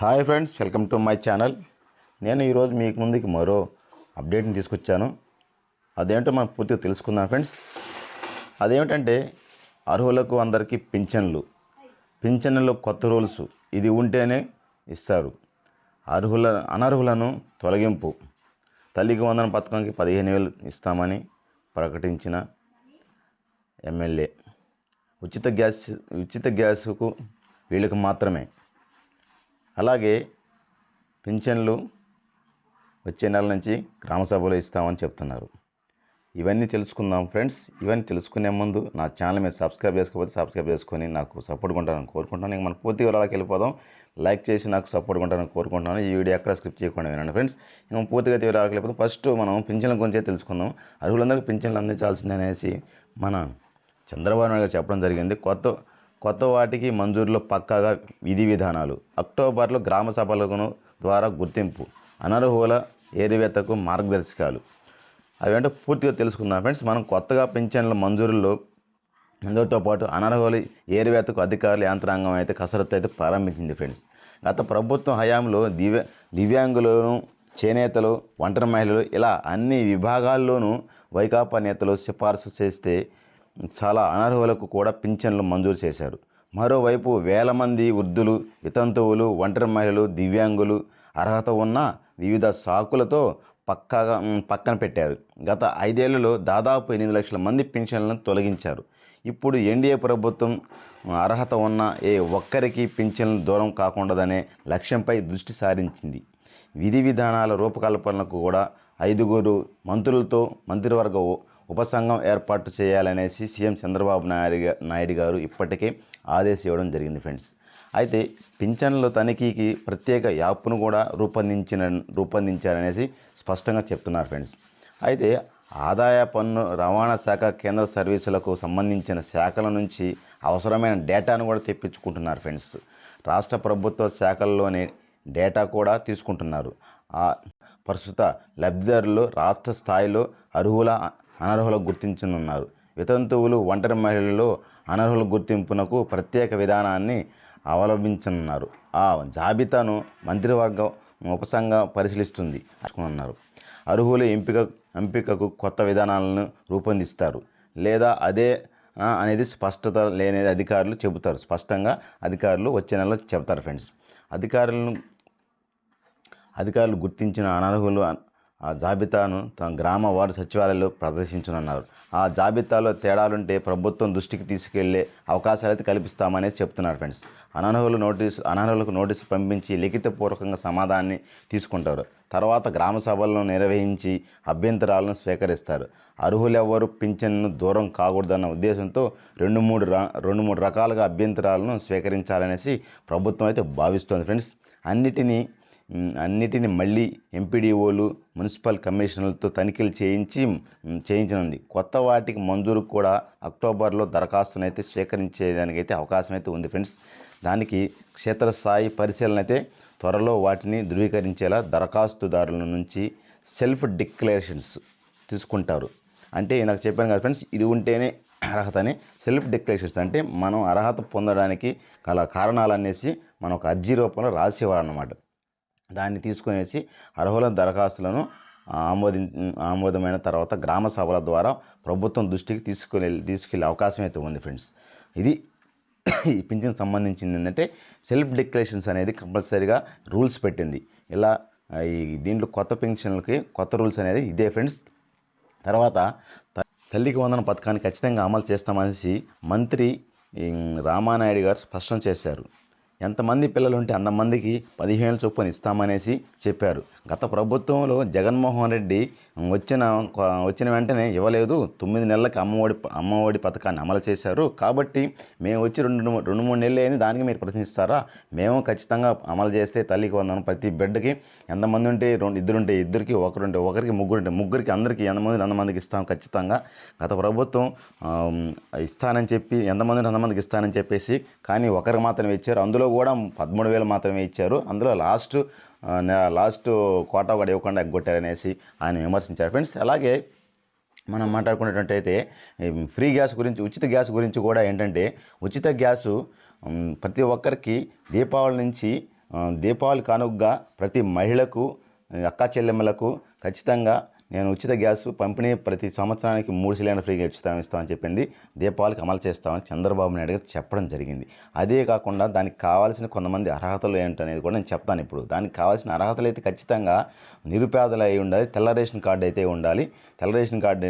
Hi friends welcome to my channel. నేను ఈరోజు మీకు ముందుకి మరో అప్డేట్ని తీసుకొచ్చాను. అదేంటో మనం పూర్తిగా తెలుసుకుందాం ఫ్రెండ్స్. అదేమిటంటే అర్హులకు అందరికీ పింఛన్లు. పింఛన్లలో కొత్త రూల్స్ ఇది ఉంటేనే ఇస్తారు. అర్హుల అనర్హులను తొలగింపు. తల్లికి వందన పథకానికి పదిహేను వేలు ఇస్తామని ప్రకటించిన ఎమ్మెల్యే. ఉచిత గ్యాస్ ఉచిత గ్యాస్కు వీళ్ళకి మాత్రమే. అలాగే పింఛన్లు వచ్చే నెల నుంచి గ్రామ సభలో ఇస్తామని చెప్తున్నారు. ఇవన్నీ తెలుసుకుందాం ఫ్రెండ్స్. ఇవన్నీ తెలుసుకునే ముందు నా ఛానల్ మీద సబ్స్క్రైబ్ చేసుకోకపోతే సబ్స్క్రైబ్ చేసుకొని నాకు సపోర్ట్ ఉంటానని కోరుకుంటాను ఇంక మన పూర్తి వివరాలకు వెళ్ళిపోదాం. లైక్ చేసి నాకు సపోర్ట్ ఉంటానని కోరుకుంటున్నాను. ఈ వీడియో ఎక్కడ స్క్రిప్ట్ చేయకుండా వినండి ఫ్రెండ్స్. ఇంకా పూర్తిగా వివరాలకు వెళ్ళిపోతే ఫస్ట్ మనం పింఛన్ల గురించే తెలుసుకుందాం. అర్హులందరికీ పింఛన్లు అందించాల్సిందనేసి మన చంద్రబాబు నాయుడు గారు చెప్పడం జరిగింది. కొత్త కొత్త వాటికి మంజూరులో పక్కాగా విధి విధానాలు. అక్టోబర్లో గ్రామ సభలకు ద్వారా గుర్తింపు అనర్హుల ఏరివేతకు మార్గదర్శకాలు. అవేంటో పూర్తిగా తెలుసుకుందాం ఫ్రెండ్స్. మనం కొత్తగా పెన్షన్ల మంజూరులో అందరితో పాటు అనర్హుల ఏరివేతకు అధికారుల యంత్రాంగం అయితే కసరత్తు అయితే ప్రారంభించింది ఫ్రెండ్స్. గత ప్రభుత్వం హయాంలో దివ్య దివ్యాంగులను చేనేతలు ఒంటరి మహిళలు ఇలా అన్ని విభాగాల్లోనూ వైకాపా నేతలు సిఫార్సు చేస్తే చాలా అనర్హులకు కూడా పింఛన్లు మంజూరు చేశారు. మరోవైపు వేల మంది వృద్ధులు వితంతువులు ఒంటరి మహిళలు దివ్యాంగులు అర్హత ఉన్న వివిధ సాకులతో పక్కాగా పక్కన పెట్టారు. గత ఐదేళ్ళలో దాదాపు ఎనిమిది లక్షల మంది పింఛన్లను తొలగించారు. ఇప్పుడు ఎన్డీఏ ప్రభుత్వం అర్హత ఉన్న ఏ ఒక్కరికి పింఛన్లు దూరం కాకుండాదనే లక్ష్యంపై దృష్టి సారించింది. విధి విధానాల రూపకల్పనకు కూడా ఐదుగురు మంత్రులతో మంత్రివర్గ ఉపసంఘం ఏర్పాటు చేయాలనేసి సీఎం చంద్రబాబు నాయుడు నాయుడు గారు ఇప్పటికే ఆదేశం ఇవ్వడం జరిగింది ఫ్రెండ్స్. అయితే పింఛన్ల తనిఖీకి ప్రత్యేక యాప్ను కూడా రూపొందించిన రూపొందించారనేసి స్పష్టంగా చెప్తున్నారు ఫ్రెండ్స్. అయితే ఆదాయ పన్ను రవాణా శాఖ కేంద్ర సర్వీసులకు సంబంధించిన శాఖల నుంచి అవసరమైన డేటాను కూడా తెప్పించుకుంటున్నారు ఫ్రెండ్స్. రాష్ట్ర ప్రభుత్వ శాఖల్లోని డేటా కూడా తీసుకుంటున్నారు. ఆ ప్రస్తుత లబ్ధిదారులు రాష్ట్ర స్థాయిలో అర్హుల అనర్హులకు గుర్తించనున్నారు. వితంతువులు ఒంటరి మహిళల్లో అనర్హుల గుర్తింపునకు ప్రత్యేక విధానాన్ని అవలంబించనున్నారు. ఆ జాబితాను మంత్రివర్గం ఉపసంగా పరిశీలిస్తుంది అన్నారు. అర్హుల ఎంపిక ఎంపికకు కొత్త విధానాలను రూపొందిస్తారు లేదా అదే అనేది స్పష్టత లేని అధికారులు చెబుతారు. స్పష్టంగా అధికారులు వచ్చే నెలలో చెబుతారు ఫ్రెండ్స్. అధికారులను అధికారులు గుర్తించిన అనర్హులు ఆ జాబితాను తమ గ్రామ వార్డు సచివాలయంలో ప్రదర్శించనున్నారు. ఆ జాబితాలో తేడాలుంటే ప్రభుత్వం దృష్టికి తీసుకెళ్ళే అవకాశాలు అయితే కల్పిస్తామని చెప్తున్నారు ఫ్రెండ్స్. అనర్హులు నోటీసు అనర్హులకు నోటీసు పంపించి లిఖితపూర్వకంగా సమాధానాన్ని తీసుకుంటారు. తర్వాత గ్రామ సభలను నిర్వహించి అభ్యంతరాలను స్వీకరిస్తారు. అర్హులెవ్వరు పింఛన్ను దూరం కాకూడదన్న ఉద్దేశంతో రెండు మూడు రా రెండు మూడు రకాలుగా అభ్యంతరాలను స్వీకరించాలనేసి ప్రభుత్వం అయితే భావిస్తోంది ఫ్రెండ్స్. అన్నిటినీ అన్నిటిని మళ్ళీ ఎంపీడీఓలు మున్సిపల్ కమిషనర్లతో తనిఖీలు చేయించి చేయించనుంది. కొత్త వాటికి మంజూరు కూడా అక్టోబర్లో దరఖాస్తును అయితే స్వీకరించేదానికైతే అవకాశం అయితే ఉంది ఫ్రెండ్స్. దానికి క్షేత్రస్థాయి పరిశీలన అయితే త్వరలో వాటిని ధృవీకరించేలా దరఖాస్తుదారుల నుంచి సెల్ఫ్ డిక్లరేషన్స్ తీసుకుంటారు. అంటే నాకు చెప్పాను కదా ఫ్రెండ్స్ ఇది ఉంటేనే అర్హత అని. సెల్ఫ్ డిక్లరేషన్స్ అంటే మనం అర్హత పొందడానికి గల కారణాలు అనేసి మనం ఒక అర్జీ రూపంలో రాసేవారన్నమాట దాన్ని తీసుకునేసి అర్హుల దరఖాస్తులను ఆమోది ఆమోదమైన తర్వాత గ్రామ సభల ద్వారా ప్రభుత్వం దృష్టికి తీసుకుని తీసుకెళ్ళే అవకాశం అయితే ఉంది ఫ్రెండ్స్. ఇది ఈ పింఛన్ సంబంధించింది ఏంటంటే సెల్ఫ్ డిక్లరేషన్స్ అనేది కంపల్సరీగా రూల్స్ పెట్టింది. ఇలా ఈ దీంట్లో కొత్త పెన్షన్లకి కొత్త రూల్స్ అనేది ఇదే ఫ్రెండ్స్. తర్వాత త- తల్లికి వందన పథకాన్ని ఖచ్చితంగా అమలు చేస్తామనేసి మంత్రి రామానాయుడు గారు స్పష్టం చేశారు. ఎంతమంది పిల్లలు ఉంటే అంతమందికి పదిహేను చొప్పున ఇస్తామనేసి చెప్పారు. గత ప్రభుత్వంలో జగన్మోహన్ రెడ్డి వచ్చిన వచ్చిన వెంటనే ఇవ్వలేదు. తొమ్మిది నెలలకి అమ్మఒడి అమ్మఒడి పథకాన్ని అమలు చేశారు. కాబట్టి మేము వచ్చి రెండు రెండు మూడు నెలలు అయింది. దానికి మీరు ప్రశ్నిస్తారా? మేము ఖచ్చితంగా అమలు చేస్తే తల్లికి వందనం. ప్రతి బిడ్డకి ఎంతమంది ఉంటే రెండు ఇద్దరు ఉంటే ఇద్దరికి ఒకరుంటే ఒకరికి ముగ్గురు ఉంటే ముగ్గురికి అందరికీ ఎంతమంది ఎంతమందికి ఇస్తాం ఖచ్చితంగా. గత ప్రభుత్వం ఇస్తానని చెప్పి ఎంతమంది ఎంతమందికి ఇస్తానని చెప్పేసి కానీ ఒకరికి మాత్రమే ఇచ్చారు. అందులో కూడా పదమూడు వేలు మాత్రమే ఇచ్చారు. అందులో లాస్ట్ లాస్ట్ కోట కూడా ఇవ్వకుండా ఎగ్గొట్టారనేసి ఆయన విమర్శించారు. ఫ్రెండ్స్ అలాగే మనం మాట్లాడుకునేటట్టయితే ఫ్రీ గ్యాస్ గురించి ఉచిత గ్యాస్ గురించి కూడా ఏంటంటే ఉచిత గ్యాసు ప్రతి ఒక్కరికి దీపావళి నుంచి దీపావళి కానుకగా ప్రతి మహిళకు అక్కా చెల్లెమ్మలకు ఖచ్చితంగా నేను ఉచిత గ్యాస్ పంపిణీ ప్రతి సంవత్సరానికి మూడు సిలిండర్ ఫ్రీగా ఇస్తాం ఇస్తామని చెప్పింది. దీపావళికి అమలు చేస్తామని చంద్రబాబు నాయుడు గారు చెప్పడం జరిగింది. అదే కాకుండా దానికి కావాల్సిన కొంతమంది అర్హతలు ఏంటనేది కూడా నేను చెప్తాను ఇప్పుడు. దానికి కావాల్సిన అర్హతలు అయితే ఖచ్చితంగా నిరుపేదలు అయి ఉండాలి తెల్ల రేషన్ కార్డు అయితే ఉండాలి. తెల్ల రేషన్ కార్డు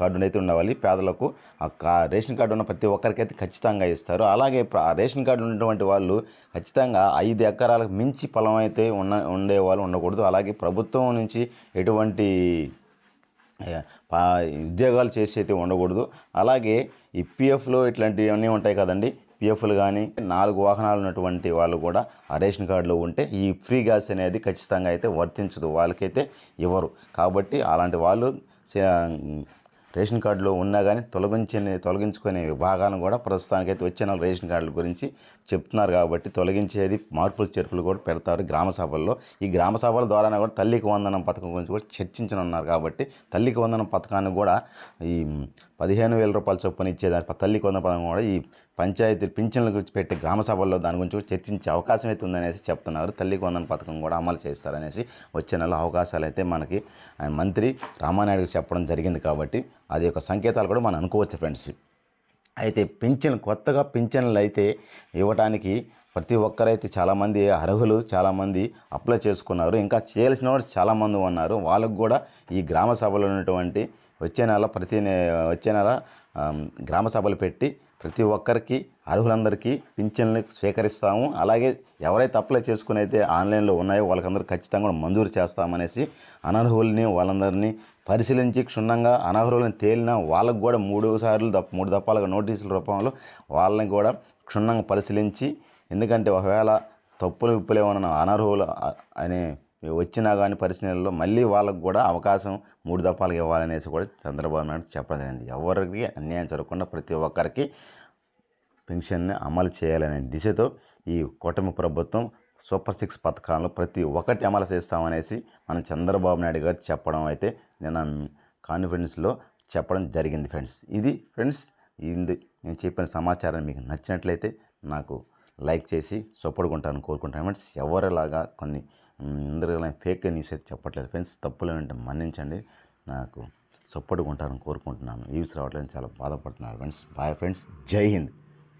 కార్డు అయితే ఉండాలి పేదలకు ఆ కా రేషన్ కార్డు ఉన్న ప్రతి ఒక్కరికైతే ఖచ్చితంగా ఇస్తారు. అలాగే ఆ రేషన్ కార్డు ఉన్నటువంటి వాళ్ళు ఖచ్చితంగా ఐదు ఎకరాలకు మించి పొలం అయితే ఉన్న ఉండే వాళ్ళు ఉండకూడదు. అలాగే ప్రభుత్వం నుంచి ఎటువంటి ఏ, ఉద్యోగాలు చేసి అయితే ఉండకూడదు. అలాగే ఈ పిఎఫ్లో ఇట్లాంటివన్నీ ఉంటాయి కదండి. పిఎఫ్లు కానీ నాలుగు వాహనాలు ఉన్నటువంటి వాళ్ళు కూడా ఆ రేషన్ కార్డులో ఉంటే ఈ ఫ్రీ గ్యాస్ అనేది ఖచ్చితంగా అయితే వర్తించదు. వాళ్ళకైతే ఇవ్వరు. కాబట్టి అలాంటి వాళ్ళు రేషన్ కార్డులో ఉన్నా కానీ తొలగించని తొలగించుకునే విభాగాలను కూడా ప్రస్తుతానికైతే వచ్చే రేషన్ కార్డుల గురించి చెప్తున్నారు కాబట్టి తొలగించేది మార్పులు చేర్పులు కూడా పెడతారు గ్రామ సభల్లో. ఈ గ్రామ సభల ద్వారా కూడా తల్లికి వందనం పథకం గురించి కూడా చర్చించనున్నారు కాబట్టి తల్లికి వందనం పథకాన్ని కూడా ఈ పదిహేను వేల రూపాయల చొప్పున ఇచ్చేదాని తల్లికి వందన పథకం కూడా ఈ పంచాయతీ పింఛన్ల గురించి పెట్టే గ్రామ సభల్లో దాని గురించి చర్చించే అవకాశం అయితే ఉందనేసి చెప్తున్నారు. తల్లికి వందన పథకం కూడా అమలు చేస్తారనేసి వచ్చే నెల అవకాశాలు అయితే మనకి ఆయన మంత్రి రామానాయుడుకి చెప్పడం జరిగింది కాబట్టి అది ఒక సంకేతాలు కూడా మనం అనుకోవచ్చు ఫ్రెండ్స్. అయితే పింఛన్ కొత్తగా పింఛన్లు అయితే ఇవ్వడానికి ప్రతి ఒక్కరైతే చాలామంది అర్హులు చాలామంది అప్లై చేసుకున్నారు. ఇంకా చేయాల్సిన వారు చాలామంది ఉన్నారు. వాళ్ళకు కూడా ఈ గ్రామ సభలో ఉన్నటువంటి వచ్చే నెల ప్రతి వచ్చే నెల గ్రామ సభలు పెట్టి ప్రతి ఒక్కరికి అర్హులందరికీ పింఛన్లు స్వీకరిస్తాము. అలాగే ఎవరైతే అప్లై చేసుకుని అయితే ఆన్లైన్లో ఉన్నాయో వాళ్ళకందరూ ఖచ్చితంగా కూడా మంజూరు చేస్తామనేసి అనర్హుల్ని వాళ్ళందరినీ పరిశీలించి క్షుణ్ణంగా అనర్హులను తేలిన వాళ్ళకు కూడా మూడు సార్లు దప్ మూడు దప్పాలుగా నోటీసుల రూపంలో వాళ్ళని కూడా క్షుణ్ణంగా పరిశీలించి ఎందుకంటే ఒకవేళ తప్పులు విప్పులేమన్నా అనర్హులు అనే వచ్చినా కానీ పరిశీలనలో మళ్ళీ వాళ్ళకు కూడా అవకాశం మూడు దప్పాలకు ఇవ్వాలనేసి కూడా చంద్రబాబు నాయుడు చెప్పడం జరిగింది. ఎవరికి అన్యాయం జరగకుండా ప్రతి ఒక్కరికి పెన్షన్ని అమలు చేయాలనే దిశతో ఈ కూటమి ప్రభుత్వం సూపర్ సిక్స్ పథకాలను ప్రతి ఒక్కటి అమలు చేస్తామనేసి మన చంద్రబాబు నాయుడు గారు చెప్పడం అయితే నేను కాన్ఫిడెన్స్లో చెప్పడం జరిగింది ఫ్రెండ్స్. ఇది ఫ్రెండ్స్ ఇది నేను చెప్పిన సమాచారం మీకు నచ్చినట్లయితే నాకు లైక్ చేసి సపోర్ట్కుంటాను కోరుకుంటాను ఫ్రెండ్స్. ఎవరిలాగా కొన్ని అందరికీ ఫేక్ న్యూస్ అయితే చెప్పట్లేదు. ఫ్రెండ్స్ తప్పులు ఏంటంటే మన్నించండి. నాకు సపోర్ట్గా ఉంటారని కోరుకుంటున్నాను. వ్యూస్ రావట్లేదు చాలా బాధపడుతున్నారు. ఫ్రెండ్స్ బాయ్ ఫ్రెండ్స్ జై హింద్.